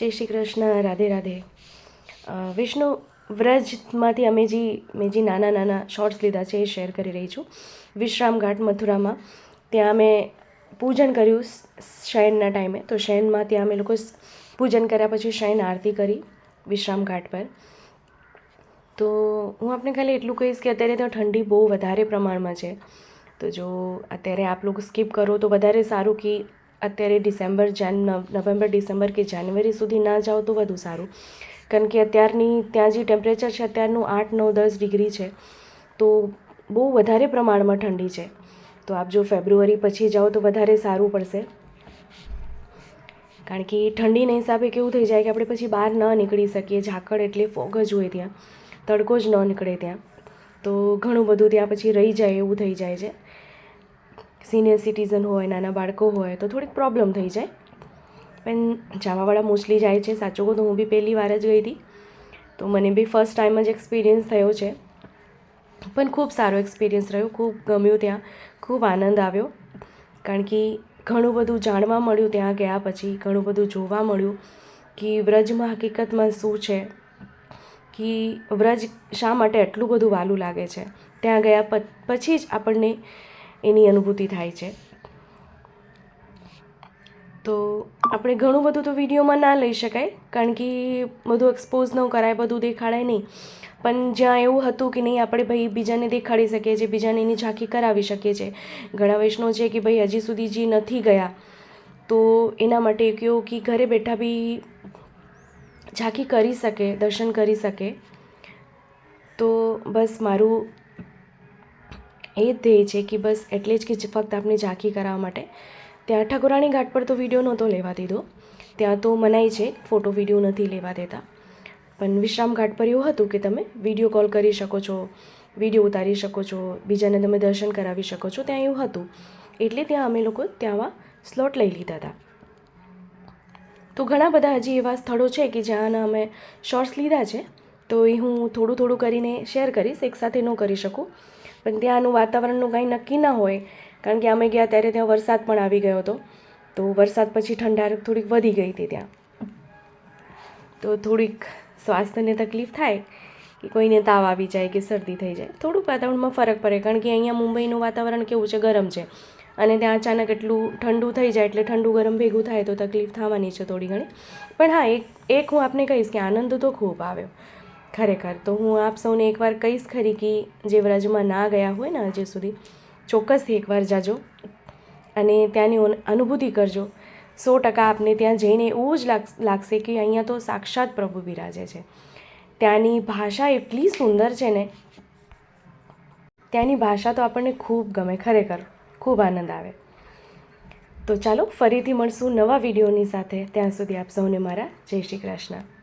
જય શ્રી કૃષ્ણ, રાધે રાધે. વિષ્ણુ વ્રજમાંથી અમે જે, મેં જે નાના નાના શોર્ટ્સ લીધા છે એ શેર કરી રહી છું. વિશ્રામ ઘાટ મથુરામાં. ત્યાં અમે પૂજન કર્યું શયનના ટાઈમે. તો શયનમાં ત્યાં અમે લોકો પૂજન કર્યા પછી શયન આરતી કરી વિશ્રામ ઘાટ પર. તો હું આપને ખાલી એટલું કહીશ કે અત્યારે ત્યાં ઠંડી બહુ વધારે પ્રમાણમાં છે. તો જો અત્યારે આપ લોકો સ્કીપ કરો તો વધારે સારું કે અત્યારે ડિસેમ્બર જાન, નવ- નવેમ્બર, ડિસેમ્બર કે જાન્યુઆરી સુધી ના જાઓ તો વધુ સારું. કારણ કે અત્યારની, ત્યાં જે ટેમ્પરેચર છે અત્યારનું આઠ, નવ, દસ ડિગ્રી છે, તો બહુ વધારે પ્રમાણમાં ઠંડી છે. તો આપ જો ફેબ્રુઆરી પછી જાઓ તો વધારે સારું પડશે. કારણ કે ઠંડીના હિસાબે કેવું થઈ જાય કે આપણે પછી બહાર ન નીકળી શકીએ, ઝાકળ એટલે ફોગ જ હોય ત્યાં, તડકો જ ન નીકળે ત્યાં. તો ઘણું બધું ત્યાં પછી રહી જાય એવું થઈ જાય છે. સિનિયર સિટીઝન હોય, નાના બાળકો હોય, તો થોડીક પ્રોબ્લેમ થઈ જાય. પણ જાવાવાળા મોસ્ટલી જાય છે, સાચું કહું તો હું બી પહેલી વાર જ ગઈ હતી. તો મને બી ફર્સ્ટ ટાઈમ જ એક્સપિરિયન્સ થયો છે. પણ ખૂબ સારો એક્સપિરિયન્સ રહ્યો, ખૂબ ગમ્યું ત્યાં, ખૂબ આનંદ આવ્યો. કારણ કે ઘણું બધું જાણવા મળ્યું ત્યાં ગયા પછી, ઘણું બધું જોવા મળ્યું કે વ્રજમાં હકીકતમાં શું છે, કે વ્રજ શા માટે એટલું બધું વાલું લાગે છે. ત્યાં ગયા પછી જ આપણને એની અનુભૂતિ થાય છે. તો આપણે ઘણું બધું તો વિડીયોમાં ના લઈ શકાય, કારણ કે બધું એક્સપોઝ ન કરાય, બધું દેખાડાય નહીં. પણ જ્યાં એવું હતું કે નહીં, આપણે ભાઈ બીજાને દેખાડી શકીએ છીએ, બીજાને એની ઝાંખી કરાવી શકીએ છીએ. ઘણા વૈષ્ણવ છે કે ભાઈ હજી સુધી જે નથી ગયા, તો એના માટે કહ્યું કે ઘરે બેઠા બી ઝાંખી કરી શકે, દર્શન કરી શકે. તો બસ મારું એ ધ્યેય છે કે બસ એટલે જ કે ફક્ત આપને ઝાંખી કરાવવા માટે. ત્યાં ઠાકોરાણી ઘાટ પર તો વીડિયો નહોતો લેવા દીધો. ત્યાં તો મનાય છે ફોટો વીડિયો નથી લેવા દેતા. પણ વિશ્રામ ઘાટ પર એવું હતું કે તમે વીડિયો કોલ કરી શકો છો વીડિયો ઉતારી શકો છો, બીજાને તમે દર્શન કરાવી શકો છો, ત્યાં એવું હતું. એટલે ત્યાં અમે લોકો ત્યાં સ્લોટ લઈ લીધા હતા. તો ઘણા બધા હજી એવા સ્થળો છે કે જ્યાંના અમે શોર્ટ્સ લીધા છે, તો એ હું થોડું થોડું કરીને શેર કરીશ, એકસાથે ન કરી શકું. પણ ત્યાંનું વાતાવરણનું કાંઈ નક્કી ના હોય, કારણ કે અમે ગયા ત્યારે ત્યાં વરસાદ પણ આવી ગયો હતો. તો વરસાદ પછી ઠંડાર થોડીક વધી ગઈ હતી ત્યાં. તો થોડીક સ્વાસ્થ્યને તકલીફ થાય કે કોઈને તાવ આવી જાય કે શરદી થઈ જાય, થોડુંક વાતાવરણમાં ફરક પડે, કારણ કે અહીંયા મુંબઈનું વાતાવરણ કેવું છે, ગરમ છે. અને ત્યાં અચાનક એટલું ઠંડુ થઈ જાય એટલે ઠંડુ ગરમ ભેગું થાય તો તકલીફ થવાની છે થોડી ઘણી. પણ હા, એક એક હું આપને કહીશ કે આનંદ તો ખૂબ આવ્યો. ખરેખર. તો હું આપ સૌને એકવાર કહીશ ખરી કે જે વ્રજમાં ના ગયા હોય ને હજી સુધી ચોક્કસથી એકવાર જાજો અને ત્યાંની અનુભૂતિ કરજો. સો ટકા આપને ત્યાં જઈને એવું જ લાગ, લાગશે કે અહીંયા તો સાક્ષાત પ્રભુ બિરાજે છે. ત્યાંની ભાષા એટલી સુંદર છે ને, ત્યાંની ભાષા તો આપણને ખૂબ ગમે, ખરેખર ખૂબ આનંદ આવે. તો ચાલો ફરીથી મળશું નવા વિડીયોની સાથે. ત્યાં સુધી આપ સૌને મારા જય શ્રી કૃષ્ણ.